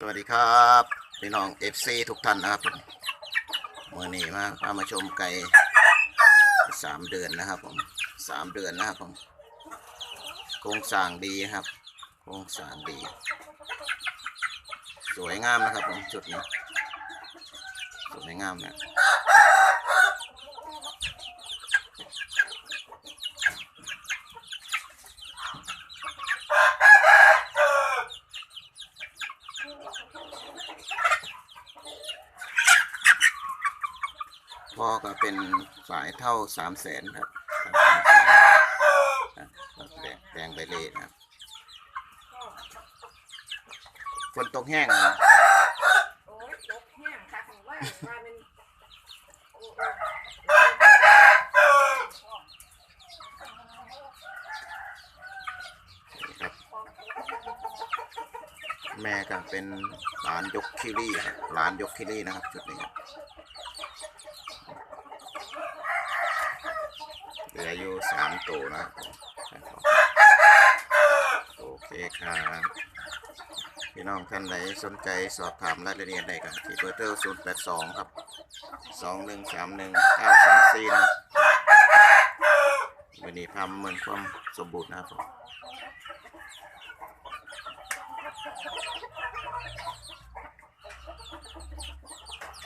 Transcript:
สวัสดีครับพี่น้องเอฟซีทุกท่านนะครับผมเมื่อนี้มาพามาชมไก่สามเดือนนะครับผมสามเดือนนะครับผมโครงสร้างดีครับโครงสร้างดี สวยงามนะครับผมจุดนี้สวยงามเนะ พ่อก็เป็นสายเท่าสามแสนครับครับแดงแดงไปเลยนะครับฝนตกแห้งนะโอ้ยตกแห้งค่ะของว่าว่ามันแม่ก็เป็นหลานยกคิรี่ครับหลานยกคิรี่นะครับ จุดนี้ครับ เหลืออยู่สามตัวนะโอเคครับพี่น้องท่านไหนสนใจสอบถามรายละเอียดใดกันที่เบอร์โทรศูนย์แปดสองครับสองหนึ่งสามหนึ่งเก้าสามสี่นะวันนี้ทำเหมือนความสมบูรณ์นะครับ